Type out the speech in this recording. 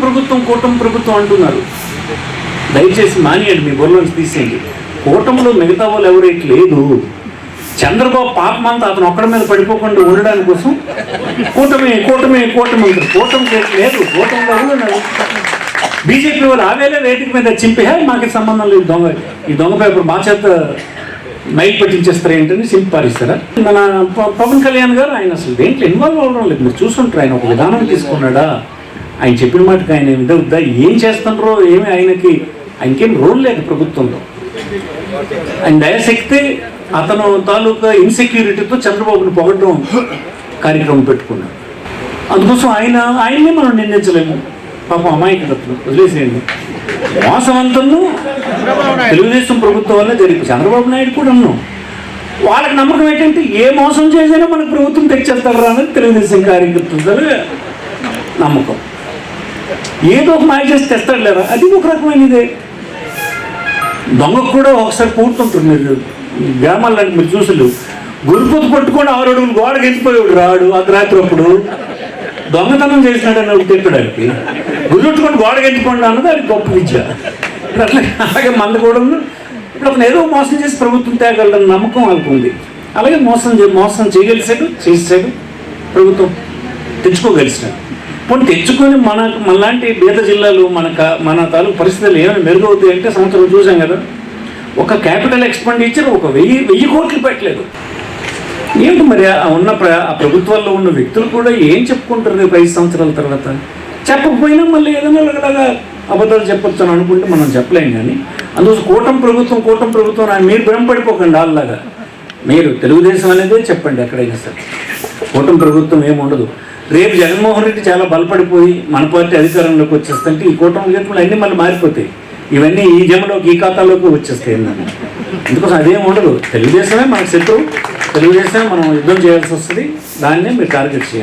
ప్రభుత్వం కూటమి ప్రభుత్వం అంటున్నారు. దయచేసి మానేయండి మీ బుర్రలోంచి తీసేయండి. కూటమిలో మిగతా వాళ్ళు ఎవరైతే లేదు చంద్రబాబు పాపమంతా అతను ఒక్కడి మీద పడిపోకుండా ఉండడానికి కోసం కూటమి కూటమి కూటమి అంటారు. కూటమి లేదు కూటమిలో ఎవరు బీజేపీ వాళ్ళు ఆవేలే రేటింగ్ మీద చింపి మాకు సంబంధం లేదు దొంగ ఈ దొంగ పేపర్ మా చేత మైక్ పట్టించేస్తారు ఏంటని చింపి పారిస్తారా? మన ప- పవన్ కళ్యాణ్ గారు ఆయన అసలు దేంట్లో ఇన్వాల్వ్ అవ్వడం లేదు. మీరు చూసుంటారు ఆయన ఒక విధానం తీసుకున్నాడా? ఆయన చెప్పిన మాటకి ఆయన మీద ఏం చేస్తుండ్రో ఏమి ఆయనకి ఆయనకేం రోల్ లేదు ప్రభుత్వంలో. ఆయన దయశక్తి అతను తాలూకా ఇన్సెక్యూరిటీతో చంద్రబాబుని పొగడం కార్యక్రమం పెట్టుకున్నాడు. అందుకోసం ఆయన ఆయన్నే మనం నిందించలేము. పాపం అమాయకత్వం వదిలేసేయండి. మోసవంతను తెలుగుదేశం ప్రభుత్వం వల్ల జరిగింది. చంద్రబాబు నాయుడు కూడా ఉన్నాం వాళ్ళకి నమ్మకం ఏంటంటే ఏ మోసం చేసినా మనకు ప్రభుత్వం తెచ్చేస్తారు అనేది తెలుగుదేశం కార్యకర్తల నమ్మకం. ఏదో ఒక మాయ చేసి తెస్తాడు లేరా అది ఒక రకమైనదే. దొంగకు కూడా ఒకసారి పూర్తుంటుంది మీరు గ్రామాల్లో మీరు చూసలు గురుపొత్తు పట్టుకొని ఆరు అడుగులు గోడకి ఎత్తిపోయాడు రాడు అర్ధరాత్రి అప్పుడు. దొంగతనం చేసినాడు అని తిట్టడానికి గుర్తుట్టుకొని గోడకి ఎత్తిపోండి అన్నది అది గొప్ప విద్య. ఇప్పుడు అట్లా అలాగే మంద కూడా ఇప్పుడు అతను ఏదో మోసం చేసి ప్రభుత్వం తేగలడని నమ్మకం వాళ్ళకు అలాగే మోసం మోసం చేయగలిసాడు చేసాడు ప్రభుత్వం. తెచ్చుకోగలిసినాడు పోనీ తెచ్చుకొని మన మనలాంటి బీద జిల్లాలు మన మన తాలూకు పరిస్థితులు ఏమైనా మెరుగవుతాయి అంటే సంవత్సరం చూసాం కదా. ఒక క్యాపిటల్ ఎక్స్పెండిచర్ ఒక వెయ్యి వెయ్యి కోట్లు పెట్టలేదు. ఏంటి మరి ఆ ఉన్న ప్ర ఆ ప్రభుత్వాల్లో ఉన్న వ్యక్తులు కూడా ఏం చెప్పుకుంటారు రేపు ఐదు సంవత్సరాల తర్వాత? చెప్పకపోయినా మళ్ళీ ఏదైనా ఒకలాగా అబద్ధాలు చెప్పొచ్చు అని అనుకుంటే మనం చెప్పలేం కానీ అందుకోసం కూటమి ప్రభుత్వం కూటమి ప్రభుత్వం అని మీరు భ్రమపడిపోకండి వాళ్ళలాగా మీరు తెలుగుదేశం అనేదే చెప్పండి ఎక్కడైనా సరే. కూటమి ప్రభుత్వం ఏమి ఉండదు రేపు జగన్మోహన్ రెడ్డి చాలా బలపడిపోయి మన పార్టీ అధికారంలోకి వచ్చేస్తుంటే ఈ కూటమి గెలుపులు అన్నీ మళ్ళీ మారిపోతాయి. ఇవన్నీ ఈ జమలోకి ఈ ఖాతాలోకి వచ్చేస్తాయి అన్నమాట. అందుకోసం అదేం ఉండదు. తెలుగుదేశమే మనకు శత్రువు తెలుగుదేశమే మనం యుద్ధం చేయాల్సి వస్తుంది. దాన్నే మీరు టార్గెట్ చేయాలి.